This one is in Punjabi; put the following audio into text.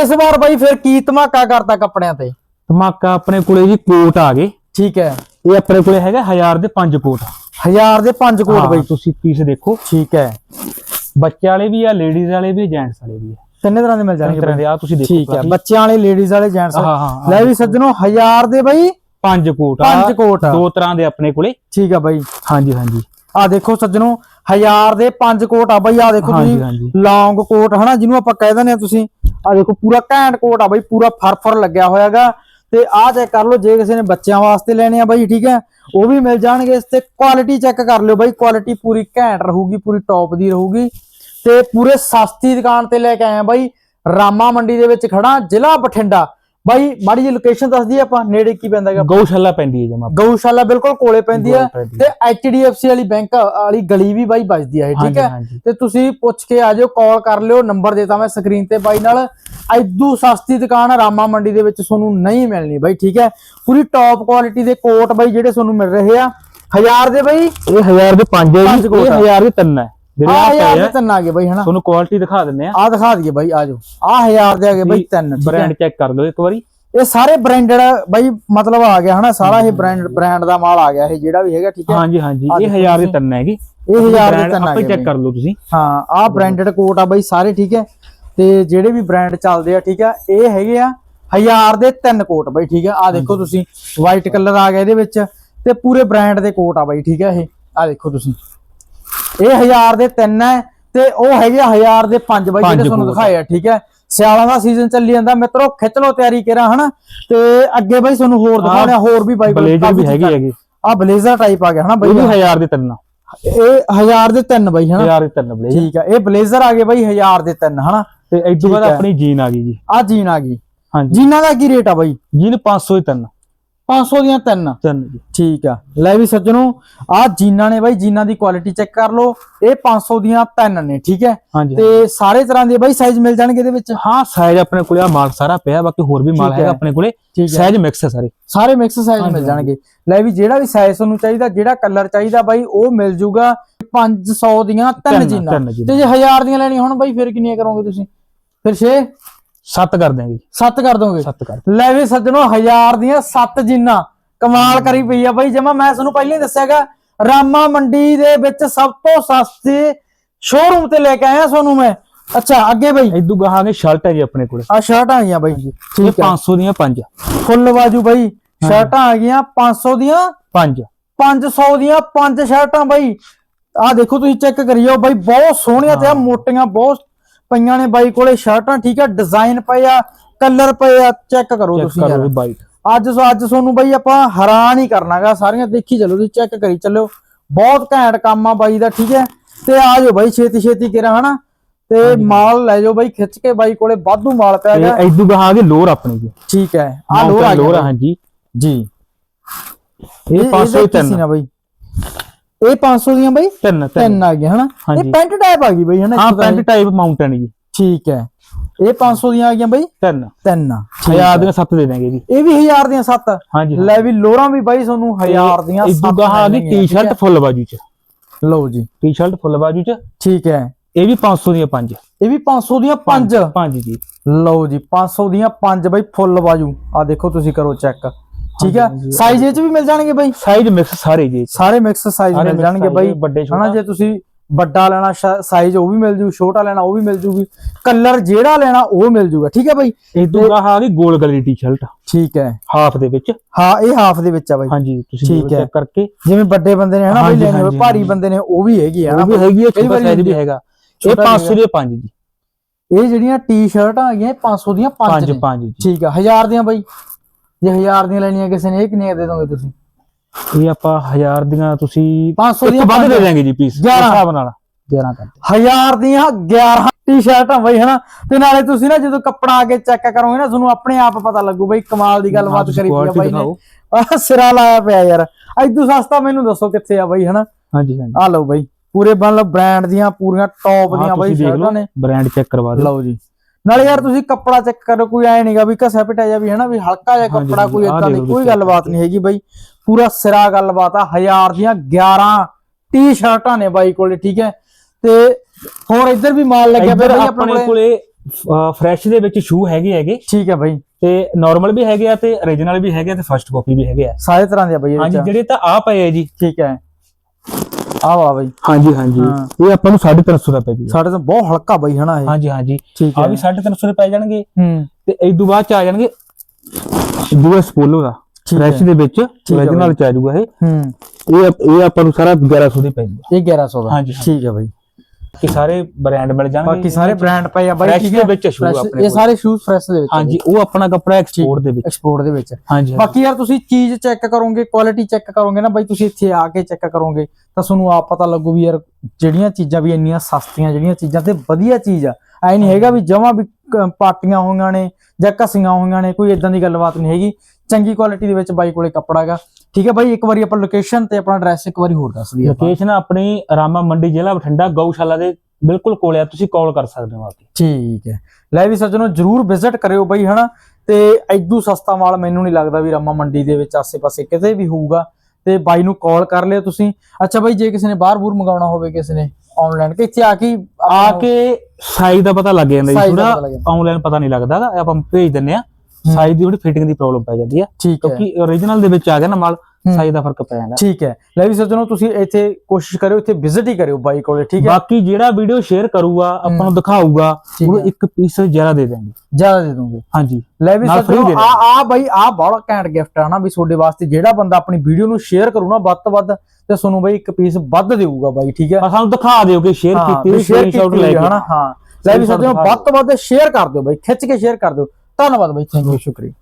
ਇਸ ਵਾਰ ਬਾਈ ਫਿਰ ਕੀ ਧਮਾਕਾ ਕਰਤਾ ਕੱਪੜਿਆਂ ਤੇ? ਧਮਾਕਾ ਆਪਣੇ ਕੋਲੇ ਜੀ ਕੋਟ ਆ ਗਏ। ਠੀਕ ਹੈ। ਇਹ ਆਪਣੇ ਕੋਲੇ ਹੈਗਾ 1000 ਦੇ 5 ਕੋਟ। ਹਜ਼ਾਰ ਦੇ ਪੰਜ ਕੋਟ ਹਾਂ, ਬਾਈ। ਤੁਸੀਂ ਪੀਸ ਦੇਖੋ। ਠੀਕ ਹੈ। ਬੱਚੇ ਵਾਲੇ ਵੀ ਆ ਲੇਡੀਜ਼ ਵਾਲੇ ਵੀ ਜੈਂਟਸ ਵਾਲੇ ਵੀ ਆ। ਤਿੰਨੇ ਤਰ੍ਹਾਂ ਦੇ ਮਿਲ ਜਾਣਗੇ ਤਰ੍ਹਾਂ ਦੇ। ਆ ਤੁਸੀਂ ਦੇਖੋ ਠੀਕ ਹੈ। ਬੱਚਿਆਂ ਵਾਲੇ ਲੇਡੀਜ਼ ਵਾਲੇ ਜੈਂਟਸ। ਲੈ ਵੀ ਸੱਜਣੋ ਹਜ਼ਾਰ ਦੇ ਬਾਈ। ਪੰਜ ਕੋਟ ਪੰਜ ਕੋਟ। ਦੋ ਤਰ੍ਹਾਂ ਦੇ ਆਪਣੇ ਕੋਲੇ। ਠੀਕ ਆ ਬਾਈ। ਹਾਂਜੀ ਹਾਂਜੀ। ਆ ਦੇਖੋ ਸੱਜਣੋ ਹਜ਼ਾਰ ਦੇ ਪੰਜ ਕੋਟ ਆ ਬਾਈ। ਆ ਦੇਖੋ ਤੁਸੀਂ। ਲੌਂਗ ਕੋਟ ਹਨਾ ਜਿਹਨੂੰ ਆਪਾਂ ਕਹਿ ਦਿੰਦੇ ਆ ਤੁਸੀਂ। ਆ ਦੇਖੋ ਪੂਰਾ ਘੈਂਟ ਕੋਟ ਆ ਬਾਈ, ਪੂਰਾ ਫਰਫਰ ਲੱਗਿਆ ਹੋਇਆਗਾ। ਤੇ ਆ ਚੈੱਕ ਕਰ ਲਓ, ਜੇ ਕਿਸੇ ਨੇ ਬੱਚਿਆਂ ਵਾਸਤੇ ਲੈਣੇ ਆ ਬਾਈ, ਠੀਕ ਹੈ? ਉਹ ਵੀ ਮਿਲ ਜਾਣਗੇ, ਇਸ ਤੇ ਕੁਆਲਿਟੀ ਚੈੱਕ ਕਰ ਲਿਓ ਬਾਈ ਕੁਆਲਿਟੀ ਪੂਰੀ ਘੈਂਟ ਰਹੂਗੀ, ਪੂਰੀ ਟੌਪ ਦੀ ਰਹੂਗੀ। ਤੇ ਪੂਰੇ ਸਸਤੀ ਦੁਕਾਨ ਤੇ ਲੈ ਕੇ ਆਏ ਆ ਬਾਈ ਰਾਮਾ ਮੰਡੀ ਦੇ ਵਿੱਚ ਖੜਾ ਜ਼ਿਲ੍ਹਾ ਬਠਿੰਡਾ। ਬਾਈ ਮਾੜੀ ਜਿਹੀ ਲੋਕੇਸ਼ਨ ਦੱਸ ਦਈਏ ਆਪਾਂ ਨੇੜੇ ਕੀ ਪੈਂਦਾ ਹੈਗਾ? ਗਊਸ਼ਾਲਾ ਪੈਂਦੀ ਹੈ ਜਮਾ ਗਊਸ਼ਾਲਾ ਬਿਲਕੁਲ ਕੋਲੇ ਪੈਂਦੀ ਪੈਂਦੀ ਤੇ HDFC ਵਾਲੀ ਬੈਂਕ ਵਾਲੀ ਗਲੀ ਵੀ ਬਾਈ ਵੱਜਦੀ ਆ ਇਹ ਠੀਕ ਹਾਂਜੀ, ਹੈ? ਹਾਂਜੀ। ਤੇ ਤੁਸੀਂ ਪੁੱਛ ਕੇ ਆ ਜਾਓ ਕਾਲ ਕਰ ਲਿਓ ਨੰਬਰ ਦੇਤਾ ਮੈਂ ਸਕਰੀਨ ਤੇ ਬਾਈ ਨਾਲ। ਐਦੂ ਸਸਤੀ ਦੁਕਾਨ ਰਾਮਾ ਮੰਡੀ ਦੇ ਵਿੱਚ ਤੁਹਾਨੂੰ ਨਹੀਂ ਮਿਲਣੀ ਬਾਈ ਠੀਕ ਹੈ? ਪੂਰੀ ਟੌਪ ਕੁਆਲਿਟੀ ਦੇ ਕੋਟ ਬਾਈ ਜਿਹੜੇ ਤੁਹਾਨੂੰ ਮਿਲ ਰਹੇ ਆ। ਹਜ਼ਾਰ ਦੇ ਬਾਈ? ਇਹ 1000 ਦੇ 5 ਹੈ ਪੰਜ ਜੀ ਕੋਟ ਇਹ ਆ। 1000 ਦੇ ਤਿੰਨ ਹੈ। ਜਿਹੜੇ ਆ ਆ ਪਏ ਆ। ਤਿੰਨ ਆ ਗਏ ਬਾਈ ਹਨਾ? ਤੁਹਾਨੂੰ ਕੁਆਲਿਟੀ ਦਿਖਾ ਦਿੰਨੇ ਆ। ਆ ਦਿਖਾ ਦਈਏ ਬਾਈ ਆ ਜਾਓ। ਆ ਹਜ਼ਾਰ ਦੇ ਆ ਗਏ ਬਾਈ ਤਿੰਨ ਬ੍ਰਾਂਡ ਚੈੱਕ ਕਰ ਲਓ ਇੱਕ ਵਾਰੀ। ਇਹ ਸਾਰੇ ਬ੍ਰਾਂਡਡ ਬਾਈ ਮਤਲਬ ਆ ਗਿਆ ਹਨਾ? ਸਾਰਾ ਇਹ ਬ੍ਰਾਂਡ ਬ੍ਰਾਂਡ ਦਾ ਮਾਲ ਆ ਗਿਆ ਇਹ ਜਿਹੜਾ ਵੀ ਹੈਗਾ ਠੀਕ ਹੈ? ਹਾਂਜੀ ਹਾਂਜੀ। ਇਹ ਦੇਖੋ 1000 ਦੇ। ਤਿੰਨ ਹੈਗੇ। ਇਹ ਹਜ਼ਾਰ ਦੇ ਤਿੰਨ ਆ ਆਪੇ ਚੈੱਕ। ਕਰ ਲਓ ਤੁਸੀਂ। ਹਾਂ ਆਹ ਬ੍ਰਾਂਡਡ ਕੋਟ ਆ ਬਾਈ ਸਾਰੇ ਠੀਕ ਹੈ? ਤੇ ਜਿਹੜੇ ਵੀ ਬ੍ਰਾਂਡ ਚੱਲਦੇ ਆ ਠੀਕ ਆ ਇਹ ਹੈਗੇ ਆ ਹਜ਼ਾਰ ਦੇ ਤਿੰਨ ਕੋਟ ਬਾਈ ਠੀਕ ਆ ਆ ਦੇਖੋ ਤੁਸੀਂ ਵਾਈਟ ਕਲਰ ਆ ਗਿਆ ਇਹਦੇ ਵਿੱਚ ਤੇ ਪੂਰੇ ਬ੍ਰਾਂਡ ਦੇ ਕੋਟ ਆ ਬਾਈ ਠੀਕ ਆ ਇਹ? ਆ ਦੇਖੋ ਤੁਸੀਂ। ਇਹ ਹਜ਼ਾਰ ਦੇ ਤਿੰਨ ਹੈ ਤੇ ਉਹ ਹੈਗੇ ਹਜ਼ਾਰ ਦੇ ਪੰਜ ਬਾਈ ਜਿਹੜੇ ਤੁਹਾਨੂੰ। ਦਿਖਾਏ ਆ ਠੀਕ ਹੈ? ਸਿਆਲਾਂ ਦਾ ਸੀਜ਼ਨ ਚੱਲੀ ਜਾਂਦਾ। ਮਿੱਤਰੋ ਖਿੱਚ ਲਓ ਤਿਆਰੀ ਕਰਾਂ ਹਨਾ? ਤੇ ਅੱਗੇ ਬਾਈ ਤੁਹਾਨੂੰ ਹੋਰ ਦਿਖਾਉਣੇ ਹੋਰ ਵੀ ਬਾਈ ਬਲੇਜ਼ਰ ਵੀ ਹੈਗੇ ਹੈਗੇ। ਆ ਬਲੇਜ਼ਰ ਟਾਈਪ ਆ ਗਿਆ ਹਨਾ ਬਾਈ? 1000 ਦੇ ਤਿੰਨ ਇਹ ਹਜ਼ਾਰ ਦੇ ਤਿੰਨ ਬਾਈ ਹਨਾ? 1000 ਦੇ ਤਿੰਨ ਬਲੇਜ਼ਰ। ਠੀਕ ਆ ਇਹ ਬਲੇਜ਼ਰ ਆ ਗਏ ਬਾਈ ਹਜ਼ਾਰ ਦੇ ਤਿੰਨ ਹਨਾ? ਤੇ ਇਸ ਤੋਂ ਬਾਅਦ। ਆਪਣੀ ਜੀਨ ਆ ਗਈ ਜੀ। ਆ ਜੀਨ ਆ ਗਈ। ਹਾਂਜੀ। ਜੀਨਾਂ ਦਾ ਕੀ ਰੇਟ ਆ ਬਾਈ? ਜੀਨ 500 ਦੇ ਤਿੰਨ। 500 ਦੀਆਂ ਤਿੰਨ। ਤਿੰਨ ਜੀ। ਠੀਕ ਆ। ਲੈ ਵੀ ਸੱਜਣੋ ਆ ਜੀਨਾਂ ਨੇ ਬਾਈ ਜੀਨਾਂ ਦੀ ਕੁਆਲਿਟੀ ਚੈੱਕ ਕਰ ਲਓ। ਇਹ 500 ਦੀਆਂ ਤਿੰਨ ਨੇ ਠੀਕ ਹੈ? ਤੇ ਸਾਰੇ ਤਰ੍ਹਾਂ ਦੇ ਬਾਈ ਸਾਈਜ਼ ਮਿਲ ਜਾਣਗੇ ਇਹਦੇ ਵਿੱਚ? ਹਾਂ ਸਾਈਜ਼ ਆਪਣੇ ਕੋਲੇ ਆ ਮਾਲ ਸਾਰਾ ਪਿਆ ਬਾਕੀ ਹੋਰ ਵੀ ਮਾਲ ਹੈਗਾ। ਆਪਣੇ ਕੋਲੇ। ਸਾਈਜ਼ ਮਿਕਸ ਹੈ ਸਾਰੇ। ਸਾਰੇ ਮਿਕਸ ਸਾਈਜ਼ ਮਿਲ ਜਾਣਗੇ। ਲੈ ਵੀ ਜਿਹੜਾ ਵੀ ਸਾਈਜ਼ ਤੁਹਾਨੂੰ ਚਾਹੀਦਾ ਜਿਹੜਾ ਕਲਰ ਚਾਹੀਦਾ ਬਾਈ ਉਹ ਮਿਲ ਜੂਗਾ 500 ਦੀਆਂ ਤਿੰਨ ਜੀਨਾਂ। ਤੇ ਜੇ 1000 ਦੀਆਂ ਲੈਣੀਆਂ ਹੁਣ ਬਾਈ ਫਿਰ ਕਿੰਨੀਆਂ ਕਰੋਗੇ ਤੁਸੀਂ? ਫਿਰ 6 7 ਕਰ ਦਿਆਂਗੇ। 7 ਕਰ ਦੋਗੇ? 7 ਕਰ ਲੈ ਵੀ ਸੱਜਣੋ 1000 ਦੀਆਂ 7 ਜਿੰਨਾ। ਕਮਾਲ ਕਰੀ ਪਈ ਆ ਬਾਈ। ਜਮਾ ਮੈਂ ਤੁਹਾਨੂੰ ਪਹਿਲਾਂ ਹੀ ਦੱਸਿਆਗਾ ਰਾਮਾ ਮੰਡੀ ਦੇ ਵਿੱਚ ਸਭ ਤੋਂ ਸਸਤੇ ਸ਼ੋਰੂਮ ਤੇ ਲੈ ਕੇ ਆਇਆ ਤੁਹਾਨੂੰ ਮੈਂ। ਅੱਛਾ ਅੱਗੇ ਬਾਈ। ਇਦੋਂ ਗਾਹਾਂਗੇ ਸ਼ਰਟ ਹੈ ਜੀ ਆਪਣੇ ਕੋਲੇ। ਆ ਸ਼ਰਟਾਂ ਆ ਗਈਆਂ ਬਾਈ। ਇਹ ਠੀਕ ਹੈ। 500 ਦੀਆਂ 5 ਫੁੱਲ ਬਾਜੂ ਬਾਈ। ਸ਼ਰਟਾਂ ਆ ਗਈਆਂ 500 ਦੀਆਂ। 5 500 ਦੀਆਂ ਪੰਜ ਸ਼ਰਟਾਂ ਬਾਈ। ਆ ਦੇਖੋ ਤੁਸੀਂ ਚੈੱਕ ਕਰਿਓ ਬਾਈ ਬਹੁਤ ਸੋਹਣੀਆਂ ਤੇ ਆ ਮੋਟੀਆਂ ਬਹੁਤ ਪਈਆਂ ਨੇ ਬਾਈ ਕੋਲੇ ਸ਼ਰਟਾਂ ਠੀਕ ਆ ਡਿਜ਼ਾਈਨ ਪਏ ਆ ਕਲਰ ਪਏ ਆ ਚੈੱਕ ਕਰੋ ਤੁਸੀਂ ਯਾਰ। ਜੀ ਬਾਈਟ ਅੱਜ ਅੱਜ ਤੁਹਾਨੂੰ ਬਾਈ ਆਪਾਂ ਹੈਰਾਨ ਹੀ ਕਰਨਾਗਾ ਸਾਰੀਆਂ ਦੇਖੀ ਚੱਲੋ ਤੁਸੀਂ ਚੈੱਕ ਕਰੀ ਚੱਲਿਓ। ਬਹੁਤ ਘੈਂਟ ਕੰਮ ਆ ਬਾਈ ਦਾ ਠੀਕ ਹੈ। ਤੇ ਆ ਜਾਓ ਬਾਈ ਛੇਤੀ ਛੇਤੀ ਕਿਰਾ ਹਨਾ? ਤੇ ਮਾਲ ਲੈ ਜਾਓ ਬਾਈ ਖਿੱਚ ਕੇ ਬਾਈ ਕੋਲੇ ਵਾਧੂ ਮਾਲ ਪਿਆ ਤੇ ਗਿਆ ਇਦੋਂ ਗਾਹਾਂਗੇ ਲੋਰ ਆਪਣੀ ਜੀ ਠੀਕ ਹੈ ਆ ਲੋਰ ਆ ਲੋਰ ਹਾਂਜੀ। ਜੀ। ਇਹ 500 ਇਹਦੇ ਦੇ ਕੀ ਸੀ ਤਿੰਨ ਨਾ ਬਾਈ? ਇਹ 500 ਦੀਆਂ ਬਾਈ? ਤਿੰਨ ਤਿੰਨ। ਆ ਗਈਆਂ ਹਨਾ। ਇਹ ਪੈਂਟ ਟਾਈਪ ਆ ਗਈ ਬਾਈ ਹਨਾ ਹਾਂ ਪੈਂਟ ਟਾਈਪ ਮਾਊਂਟਨ ਜੀ। ਠੀਕ ਹੈ। ਇਹ 500 ਦੀਆਂ ਆ ਗਈਆਂ ਬਾਈ? ਤਿੰਨ। ਤਿੰਨ ਆ। ਹਜ਼ਾਰ। ਦੀਆਂ 7 ਦੇ ਦਾਂਗੇ ਜੀ। ਇਹ ਵੀ 1000 ਦੀਆਂ 7 ਹਾਂਜੀ ਲੈ ਵੀ ਲੋਰਾਂ ਵੀ ਬਾਈ ਤੁਹਾਨੂੰ 1000 ਦੀਆਂ ਇਦੋਂ ਸੱਤ ਗਾਹਾਂਗੇ ਮਿਲਣਗੀਆਂ, ਠੀਕ ਟੀ-ਸ਼ਰਟ ਫੁੱਲ ਬਾਜੂ ਚ। ਲਓ ਜੀ। ਟੀ-ਸ਼ਰਟ ਫੁੱਲ ਬਾਜੂ ਚ। ਠੀਕ ਹੈ। ਇਹ ਵੀ 500 ਦੀਆਂ 5 ਇਹ ਵੀ 500 ਦੀਆਂ 5 5 ਜੀ। ਲਓ ਜੀ 500 ਦੀਆਂ 5 ਬਾਈ ਫੁੱਲ ਬਾਜੂ। ਆ ਦੇਖੋ ਤੁਸੀਂ ਕਰੋ ਚੈੱਕ ਠੀਕ ਹੈ? ਹਾਂਜੀ, ਸਾਈਜ਼ ਇਹ ਚ ਵੀ ਮਿਲ ਜਾਣਗੇ ਬਾਈ? ਸਾਈਜ਼ ਮਿਕਸ ਸਾਰੇ ਜੀ ਸਾਰੇ ਮਿਕਸ ਸਾਈਜ਼ ਮਿਲ ਜਾਣਗੇ ਬਾਈ। ਵੱਡੇ ਛੋਟਾ। ਜੇ ਤੁਸੀਂ ਵੱਡਾ ਲੈਣਾ ਸਾਈਜ਼ ਉਹ ਵੀ ਮਿਲ ਜੂ ਛੋਟਾ ਲੈਣਾ ਉਹ ਵੀ ਮਿਲ ਜੂਗੀ। ਕਲਰ ਜਿਹੜਾ ਲੈਣਾ ਉਹ ਮਿਲ ਜੂਗਾ। ਠੀਕ ਹੈ ਬਾਈ? ਇਦੋਂ ਗਾਹਾਂਗੇ ਗੋਲ ਗਲੀ ਟੀ-ਸ਼ਰਟ ਠੀਕ ਹੈ। ਹਾਫ ਦੇ ਵਿੱਚ। ਹਾਂ ਇਹ ਹਾਫ ਦੇ ਵਿੱਚ ਆ ਬਾਈ। ਹਾਂਜੀ ਤੁਸੀਂ ਠੀਕ ਹੈ। ਕਰਕੇ। ਜਿਵੇਂ ਵੱਡੇ ਬੰਦੇ ਨੇ ਹਨਾ ਬਾਈ ਲੈਣੇ ਹੋਏ ਭਾਰੀ। ਬੰਦੇ ਨੇ ਉਹ ਵੀ ਹੈਗੀ ਆ। ਉਹ ਵੀ ਹੈਗੀ ਹੈ ਛੋਟਾ ਸਾਈਜ਼ ਵੀ। ਹੈਗਾ। ਇਹ ਛੋਟਾ 500 ਦੇ 5 ਜੀ। ਇਹ ਜਿਹੜੀਆਂ ਟੀ-ਸ਼ਰਟਾਂ ਹੈਗੀਆਂ ਇਹ 500 ਦੀਆਂ 5 5 ਨੇ। 5 ਜੀ। ਠੀਕ ਆ 1000 ਦੀਆਂ ਬਾਈ। ਜੇ 1000 ਦੀਆਂ ਲੈਣੀਆਂ ਕਿਸੇ ਨੇ ਇਹ ਕਿੰਨੀਆਂ ਦੇ ਦੋਗੇ ਤੁਸੀਂ? ਇਹ ਆਪਾਂ 1000 ਦੀਆਂ ਤੁਸੀਂ 500 ਦੀਆਂ ਵੱਧ। ਦੇ ਦਾਂਗੇ ਜੀ ਪੀਸ। ਹਿਸਾਬ ਨਾਲ। 11 ਕਰ ਦਿਓ। 1000 ਦੀਆਂ 11 ਟੀ-ਸ਼ਰਟਾਂ ਬਾਈ ਹਨਾ? ਤੇ ਨਾਲੇ ਤੁਸੀਂ ਨਾ ਜਦੋਂ ਕੱਪੜਾ ਆ ਕੇ ਚੈੱਕ ਕਰੋਗੇ ਨਾ ਤੁਹਾਨੂੰ ਆਪਣੇ ਆਪ ਪਤਾ ਲੱਗੂ ਬਾਈ ਕਮਾਲ ਦੀ ਗੱਲਬਾਤ ਕਰੀ ਪਈ ਆ ਬਾਈ ਨੇ। ਸਿਰਾ ਲਾਇਆ ਪਿਆ ਯਾਰ। ਐਦੂ ਸਸਤਾ ਮੈਨੂੰ ਦੱਸੋ ਕਿੱਥੇ ਆ ਬਾਈ ਹਨਾ? ਹਾਂਜੀ ਹਾਂਜੀ। ਆ ਲਓ ਬਾਈ ਪੂਰੇ ਮਤਲਬ ਬ੍ਰਾਂਡ ਦੀਆਂ ਪੂਰੀਆਂ ਟੌਪ ਦੀਆਂ ਬਾਈ ਸ਼ਰਟਾਂ ਨੇ। ਬ੍ਰਾਂਡ ਚੈੱਕ ਕਰਵਾ ਦਿਓ। ਲਓ ਜੀ। ਨਾਲੇ ਯਾਰ ਤੁਸੀਂ ਕੱਪੜਾ ਚੈੱਕ ਕਰੋ ਕੋਈ ਐ ਨਹੀਂਗਾ ਵੀ ਘਸਿਆ ਪਿਟਿਆ ਜਾ ਵੀ ਹਨਾ ਵੀ ਹਲਕਾ ਜਿਹਾ ਕੱਪੜਾ ਕੋਈ ਇਦਾਂ ਦੀ ਕੋਈ ਗੱਲਬਾਤ ਨਹੀਂ ਹੈਗੀ ਬਾਈ। ਪੂਰਾ ਸਿਰਾ ਗੱਲਬਾਤ ਆ 1000 ਦੀਆਂ 11 ਟੀ-ਸ਼ਰਟਾਂ ਨੇ ਬਾਈ ਕੋਲੇ ਠੀਕ ਹੈ। ਤੇ ਹੋਰ ਇੱਧਰ ਵੀ ਮਾਲ ਲੱਗਿਆ ਪਿਆ ਬਾਈ ਆਪਣੇ ਕੋਲੇ। ਫਰੈਸ਼ ਦੇ ਵਿੱਚ ਸ਼ੂ ਹੈਗੇ ਹੈਗੇ। ਠੀਕ ਹੈ ਬਾਈ। ਤੇ ਨਾਰਮਲ ਵੀ ਹੈਗੇ ਆ ਤੇ origignal ਵੀ ਹੈਗੇ ਆ ਤੇ ਫਰਸਟ ਕਾਪੀ ਵੀ ਹੈਗੇ ਆ। ਸਾਰੇ ਤਰ੍ਹਾਂ ਦੇ ਆ ਬਾਈ ਹਾਂਜੀ ਜਿਹੜੇ ਤਾਂ ਆ ਪਏ ਆ ਜੀ। ਠੀਕ ਹੈ। ਆਹ ਵਾ ਬਾਈ। ਹਾਂਜੀ ਹਾਂਜੀ। ਹਾਂ। ਇਹ ਆਪਾਂ ਨੂੰ 350 ਦਾ ਪੈ ਜੂਗਾ। ਸਾਡੇ ਤੋਂ ਬਹੁਤ ਹਲਕਾ ਬਾਈ ਹਨਾ ਇਹ? ਹਾਂਜੀ ਹਾਂਜੀ। ਠੀਕ ਆ ਹੈ। ਵੀ 350 ਦੇ ਪੈ ਜਾਣਗੇ। ਹੂੰ। ਤੇ ਇਸ ਤੋਂ ਬਾਅਦ ਚ ਆ ਜਾਣਗੇ ਯੂਐਸ ਪੋਲੋ ਦਾ। ਠੀਕ ਹੈ। ਫਰੈਸ਼ ਦੇ ਵਿੱਚ ਹੈ ਚ ਆ ਜਾਊਗਾ ਇਹ। ਹੂੰ। ਇਹ ਇਹ ਆਪਾਂ ਨੂੰ ਸਾਰਾ 1100 ਦੇ ਪੈ ਜੂਗਾ। ਇਹ 1100 ਦਾ। ਹਾਂਜੀ, ਹਾਂਜੀ। ਠੀਕ ਹੈ ਬਾਈ। ਕਿ ਸਾਰੇ ਬ੍ਰਾਂਡ ਮਿਲ ਜਾਣਗੇ। ਬਾਕੀ ਸਾਰੇ ਬ੍ਰਾਂਡ ਪਏ ਆ ਬਾਈ ਠੀਕ ਹੈ? ਵਿੱਚ Fresh- ਆਪਣੇ ਇਹ। ਸਾਰੇ ਸ਼ੂਜ਼ ਫਰੈਸ਼ ਦੇ ਵਿੱਚ ਹਾਂਜੀ ਉਹ ਆਪਣਾ ਕੱਪੜਾ ਐਕਸਪੋਰਟ ਦੇ ਵਿੱਚ। ਐਕਸਪੋਰਟ ਦੇ ਵਿੱਚ। ਹਾਂਜੀ ਬਾਕੀ ਯਾਰ ਤੁਸੀਂ ਚੀਜ਼ ਚੈੱਕ ਕਰੋਗੇ ਕੁਆਲਿਟੀ ਚੈੱਕ ਕਰੋਗੇ ਨਾ ਬਾਈ ਤੁਸੀਂ ਇੱਥੇ ਆ ਕੇ ਚੈੱਕ ਕਰੋਗੇ ਤਾਂ ਤੁਹਾਨੂੰ ਆਪ ਪਤਾ ਲੱਗੂ ਵੀ ਯਾਰ ਜਿਹੜੀਆਂ ਚੀਜ਼ਾਂ ਵੀ ਇੰਨੀਆਂ ਸਸਤੀਆਂ ਜਿਹੜੀਆਂ ਚੀਜ਼ਾਂ ਤੇ ਵਧੀਆ ਚੀਜ਼ ਆ। ਐ ਨਹੀਂ ਹੈਗਾ ਵੀ ਜਮਾਂ ਵੀ ਪਾਟੀਆਂ ਹੋਈਆਂ ਨੇ ਜਾਂ ਘਸੀਆਂ ਹੋਈਆਂ ਨੇ ਕੋਈ ਇਦਾਂ ਦੀ ਗੱਲਬਾਤ ਨਹੀਂ ਹੈਗੀ। ਚੰਗੀ ਕੁਆਲਿਟੀ ਦੇ ਵਿੱਚ ਬਾਈ ਕੋਲੇ ਕੱਪੜਾ ਹੈਗਾ। ਠੀਕ ਹੈ ਬਾਈ ਇੱਕ ਵਾਰੀ ਆਪਾਂ ਲੋਕੇਸ਼ਨ ਤੇ ਆਪਣਾ ਐਡਰੈਸ ਇੱਕ ਵਾਰੀ ਹੋਰ ਦੱਸ ਦਈਏ ਲੋਕੇਸ਼ਨ ਆਪਣੀ ਰਾਮਾ ਮੰਡੀ ਜ਼ਿਲ੍ਹਾ ਬਠਿੰਡਾ ਗਊਸ਼ਾਲਾ ਦੇ ਬਿਲਕੁਲ ਕੋਲੇ ਆ ਤੁਸੀਂ ਕਾਲ ਕਰ ਸਕਦੇ ਹੋ ਆ ਕੇ। ਠੀਕ ਹੈ। ਲੈ ਵੀ ਸੱਜਣੋ ਜਰੂਰ ਵਿਜ਼ਿਟ ਕਰਿਓ ਬਈ ਹਨਾ? ਤੇ ਐਦੂ ਸਸਤਾ ਮਾਲ ਮੈਨੂੰ ਨਹੀਂ ਲੱਗਦਾ ਵੀ ਰਾਮਾ ਮੰਡੀ ਦੇ ਵਿੱਚ ਆਸੇ-ਪਾਸੇ ਕਿਤੇ ਵੀ ਹੋਊਗਾ। ਤੇ ਬਾਈ ਨੂੰ ਕਾਲ ਕਰ ਲਿਓ ਤੁਸੀਂ। ਅੱਛਾ ਬਾਈ ਜੇ ਕਿਸੇ ਨੇ ਬਾਹਰ-ਬੂਰ ਮੰਗਾਉਣਾ ਹੋਵੇ ਕਿਸੇ ਨੇ ਆਨਲਾਈਨ ਕਿ ਇੱਥੇ ਆ ਕੇ ਆ ਕੇ ਸਾਈਜ਼ ਦਾ ਪਤਾ ਲੱਗ ਜਾਂਦਾ ਜੀ Size ਦਾ ਥੋੜਾ ਪਤਾ ਲੱਗ ਜਾਂਦਾ। ਆਨਲਾਈਨ ਪਤਾ ਨਹੀਂ ਲੱਗਦਾ ਗਾ, ਆਪਾਂ ਭੇਜ ਦਿੰਨੇ ਆ ਸਾਈਜ਼ ਦੀ ਥੋੜੀ ਫਿਟਿੰਗ ਦੀ ਪ੍ਰੋਬਲਮ ਪੈ ਜਾਂਦੀ ਆ ਠੀਕ ਹੈ ਕਿਉਂਕਿ origignal ਦੇ ਵਿੱਚ ਆ ਗਿਆ ਨਾ ਮਾਲ। ਸਾਈਜ਼ ਦਾ ਫ਼ਰਕ ਪੈ ਜਾਂਦਾ। ਠੀਕ ਹੈ। ਲੈ ਵੀ ਸੱਜਣੋ ਤੁਸੀਂ ਇੱਥੇ ਕੋਸ਼ਿਸ਼ ਕਰਿਓ ਇੱਥੇ ਵਿਜ਼ਿਟ ਹੀ ਕਰਿਓ ਬਾਈ ਕੋਲੇ ਠੀਕ ਹੈ? ਬਾਕੀ ਜਿਹੜਾ ਵੀਡੀਓ ਸ਼ੇਅਰ ਕਰੂਗਾ ਆਪਾਂ ਨੂੰ ਦਿਖਾਊਗਾ ਉਹ। ਇੱਕ ਪੀਸ ਜ਼ਿਆਦਾ ਦੇ ਦਾਂਗੇ ਜ਼ਿਆਦਾ ਦੇ ਦੂੰਗੇ। ਹਾਂਜੀ। ਲੈ ਵੀ ਸੱਜਣੋ ਆ ਆ ਬਾਈ ਆ ਬੜਾ ਘੈਂਟ ਗਿਫਟ ਆ ਨਾ ਵੀ ਤੁਹਾਡੇ ਵਾਸਤੇ ਜਿਹੜਾ ਬੰਦਾ ਆਪਣੀ ਵੀਡੀਓ ਨੂੰ ਸ਼ੇਅਰ ਕਰੂ ਨਾ ਵੱਧ ਤੋਂ ਵੱਧ ਤੇ ਤੁਹਾਨੂੰ ਬਾਈ ਇੱਕ ਪੀਸ ਵੱਧ ਦੇਊਗਾ ਬਾਈ ਠੀਕ ਹੈ? ਸਾਨੂੰ ਦਿਖਾ ਦਿਓ ਕਿ ਸ਼ੇਅਰ ਕੀਤੀ ਸਕਰੀਨਸ਼ਾਟ ਲੈ ਕੇ। ਹਾਂ। ਲੈ ਵੀ ਸੱਜਣੋ ਵੱਧ ਤੋਂ ਵੱਧ ਸ਼ੇਅਰ ਕਰ ਦਿਓ ਬਾਈ ਖਿੱਚ ਕੇ ਸ਼ੇਅਰ ਕਰ ਦਿਓ। ਧੰਨਵਾਦ ਬਾਈ ਥੈਂਕ ਯੂ ਸ਼ੁਕਰੀਆ।